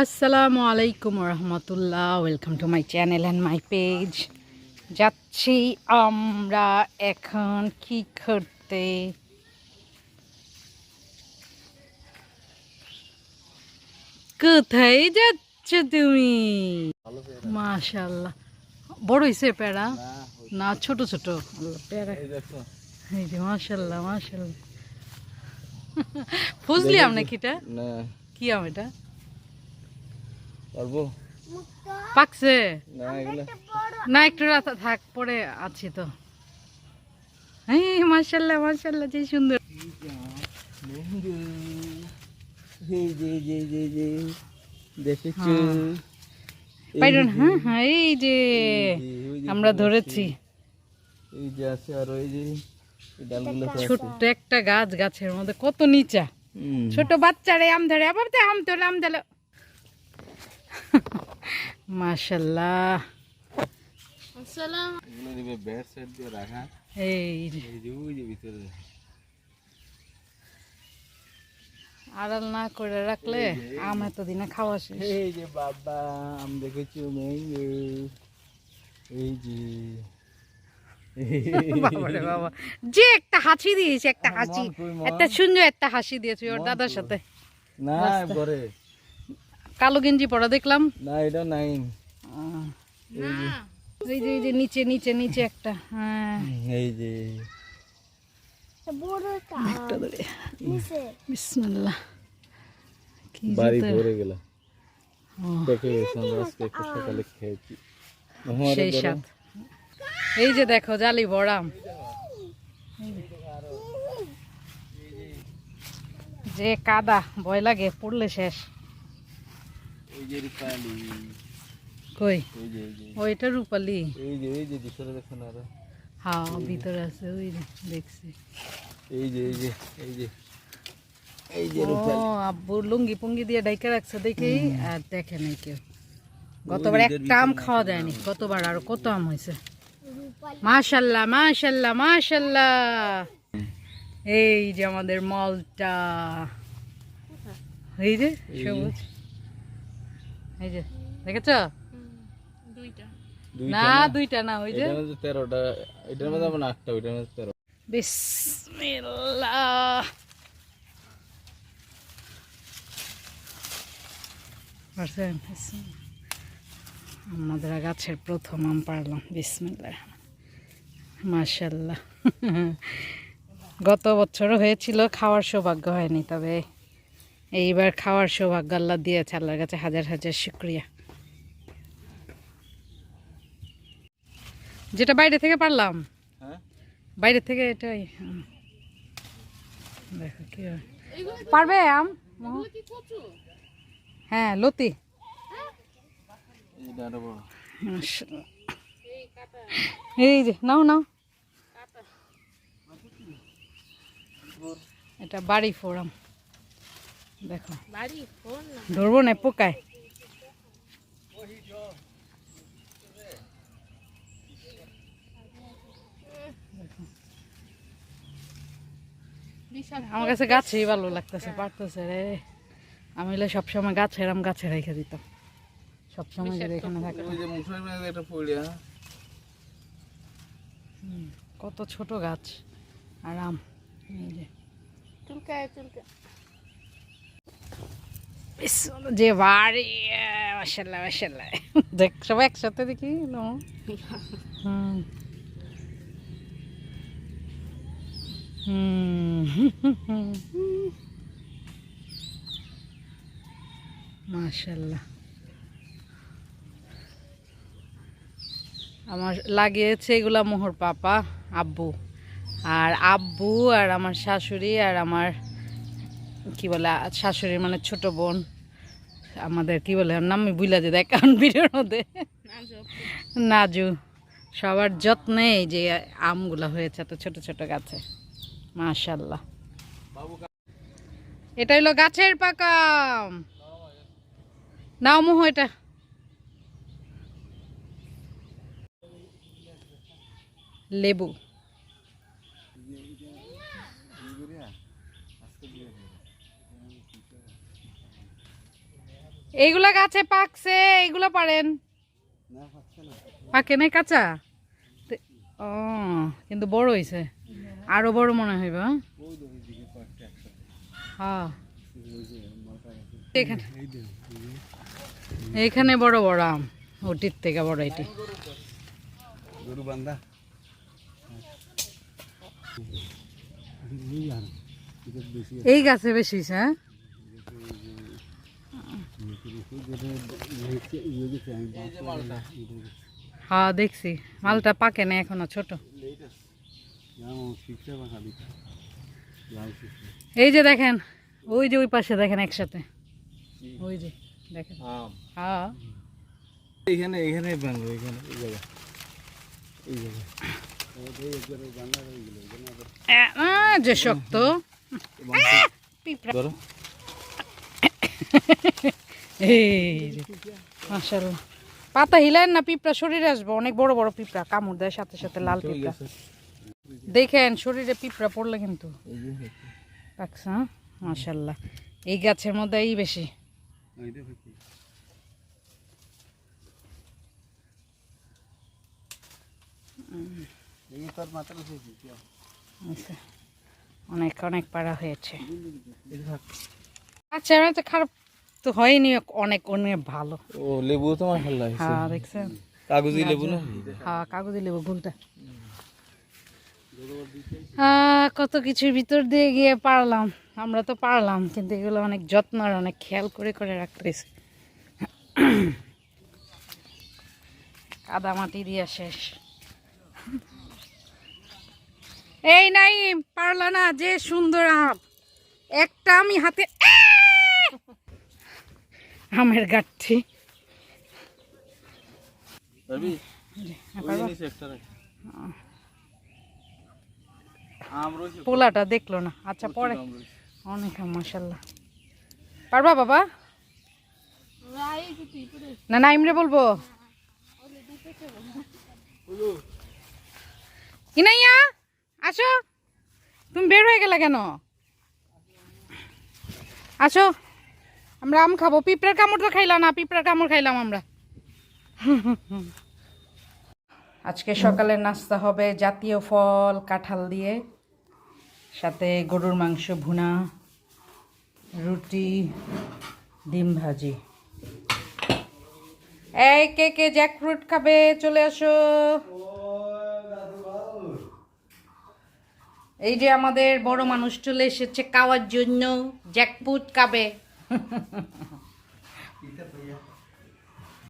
আসসালামু আলাইকুম রহমতুল্লাহ welcome to my channel and my page যাচ্ছি আমরা এখন কি করতে? কোথায় যাচ্ছ তুমি? মাশাল্লাহ বড় হয়েছে প্যারা না ছোট ছোট। প্যারা এই যে মাশাল্লাহ মাশাল্লাহ ফুজলি আম নাকি এটা? কি আম এটা? পারব? পাকছে? না একটু রাত থাক পরে আছি তো। হ্যাঁ মার্শাল্লাহ মার্শাল্লাহ যে সুন্দর। এই যে দেখেছ? হ্যাঁ। হ্যাঁ এই আমরা ধরেছি। এই যে আছে আর ওই যে এই ডালগুলো তো আছে। ছোট্ট একটা গাছ গাছের মধ্যে কত নিচা। ছোট বাচ্চারে আম ধরে আবার আম তোলে আম তোলে মাশাল্লাহ আড়াল না করে রাখলে আম এতদিনে খাওয়া শেষ। এই যে বাবা আম দেখেছ এই যে। বাবা যে একটা হাসি দিয়েছে একটা হাসি। একটা সুন্দর একটা হাসি দিয়েছে ওর দাদার সাথে। না পরে কালো গেঞ্জি পরা দেখলাম। না এটা আহ, এই যে এই যে নিচে নিচে নিচে একটা হ্যাঁ। এই যে। একটা ধরে। বিসমিল্লাহ। কি বাড়ি ভরে গেল। দেখে গেছে আজকে একটু সকালে খেয়েছি। সেই এই যে দেখো জালি বড়াম। যে কাদা ভয় লাগে পড়লে শেষ। এই যে রূপালি। কই? এই যে এই যে। রূপালি? এই যে এই যে ভিতরে দেখুন আরও। হ্যাঁ ভিতরে আছে ওই দেখছি। এই যে এই যে এই যে। এই যে ও আব্বু লুঙ্গি পুঙ্গি দিয়ে ডাইকা রাখছে আর দেখে নাই কেউ। গতবার একটা আম খাওয়া যায়নি গতবার আর কত আম হয়েছে। মাশাল্লাহ মাশাল্লাহ মাশাল্লাহ। এই যে আমাদের মলটা। এই যে সবুজ। এই যে দেখেছ? দুইটা। না দুইটা না ওই যে। এটার মধ্যে তেরোটা এটার মধ্যে আমার আটটা ওইটার মধ্যে তেরো। বিসমিল্লাহ। পারছেন? আমাদের গাছের প্রথম আম পারলাম বিসমিল্লাহ। মাশাল্লাহ গত বছরও হয়েছিল খাওয়ার সৌভাগ্য হয়নি তবে এইবার খাওয়ার সৌভাগ্য আল্লাহ দিয়েছে আল্লাহর কাছে হাজার হাজার শুক্রিয়া। যেটা বাইরে থেকে পারলাম। হ্যাঁ? বাইরে থেকে এটাই। দেখো কি পারবে আম? হ্যাঁ লতি। এই যে নাও নাও। এটা বাড়ি ফোরাম দেখো। ধরবো না পোকায়। আমার কাছে গাছেই ভালো লাগতেছে পারতেছে রে। আমি হলে সবসময় গাছের আম গাছে রেখে দিতাম। সবসময় যদি এখানে থাকতাম। কত ছোট গাছ। আরাম এই যে। ইস, যে বাড়ি মাসাল্লাহ মাসাল্লাহ দেখ, সবাই একসাথে দেখি হুম। মাশাল্লাহ। আমার লাগিয়েছে এগুলা মোহর পাপা, আব্বু। আর আব্বু, আর আমার শাশুড়ি, আর আমার কি বলে, আ- শাশুড়ি মানে ছোট বোন, আমাদের কি বলে নাম বুঝলা যে দেখান ভিডিওর মধ্যে। নাজু, সবার যত্নে এই যে আমগুলা হয়েছে এত ছোট ছোট গাছে মাশাল্লাহ এটা হলো গাছের পাকা আম। নাও মোহ এটা। লেবু। এইগুলা গাছে পাকছে এইগুলা পারেন। না পাচ্ছে না। পাকে নাই কাঁচা? তে- ও কিন্তু বড় হয়েছে আরও বড় মনে হইবে হ্যাঁ? হ্যাঁ এখানে এইখানে। বড় বড় আম। ওটির থেকে বড় এটি। এই গাছে বেশি হ্যাঁ? হ্যাঁ দেখছি। মালটা পাকে না এখনও ছোট। এই যে দেখেন ওই যে ওই পাশে দেখেন একসাথে। ওই যে দেখেন। হ্যাঁ। এখানে এখানে বাংলো এখানে এই জায়গা এই জায়গা যে শক্ত। পিঁপড়া। এই পাতা হিলেন না পিঁপড়া শরীরে আসবে। অনেক বড় বড় পিঁপড়া কামড় দেয় সাথে সাথে লাল পিঁপড়া। দেখেন শরীরে পিঁপড়া পড়লে কিন্তু। এই হ্যাঁ? মাশাল্লাহ এই গাছের মধ্যে এই বেশি। আচ্ছা, অনেক অনেক পাড়া হয়েছে। আচ্ছা আমার তো খারাপ তো হয়নি অনেক অনেক ভালো। ও লেবু তো আমার ভালো লাগছে। হ্যাঁ দেখছেন? কাগজি লেবু না? হ্যাঁ কাগজে লেবু গুলটা কত কিছুর ভিতর দিয়ে গিয়ে পারলাম। আমরা তো পারলাম কিন্তু এগুলো অনেক যত্ন আর অনেক খেয়াল করে করে রাখতেছে। কাদা মাটি দিয়া শেষ। এই নাই পারলা না যে সুন্দর আম। একটা আমি হাতে! আমের গাঠি। পোলাটা দেখল না। আচ্ছা পরে। অনেক মাসাল্লাহ পারবা বাবা? না না ইমরে বলব। ইনাইয়া আসো। তুমি বের হয়ে গেলে কেন? আসো। আমরা আম খাব। পিঁপড়ার কামড় তো খাইলাম না, পিঁপড়ার কামড় খাইলাম আমরা। আজকে সকালের নাস্তা হবে জাতীয় ফল, কাঁঠাল দিয়ে, সাথে গরুর মাংস, ভুনা, রুটি, ডিম ভাজি। এই, কে কে জ্যাকফ্রুট খাবে? চলে আসো। এই যে আমাদের বড় মানুষ চলে এসেছে, খাওয়ার জন্য জ্যাকফ্রুট খাবে। กินแต่ผ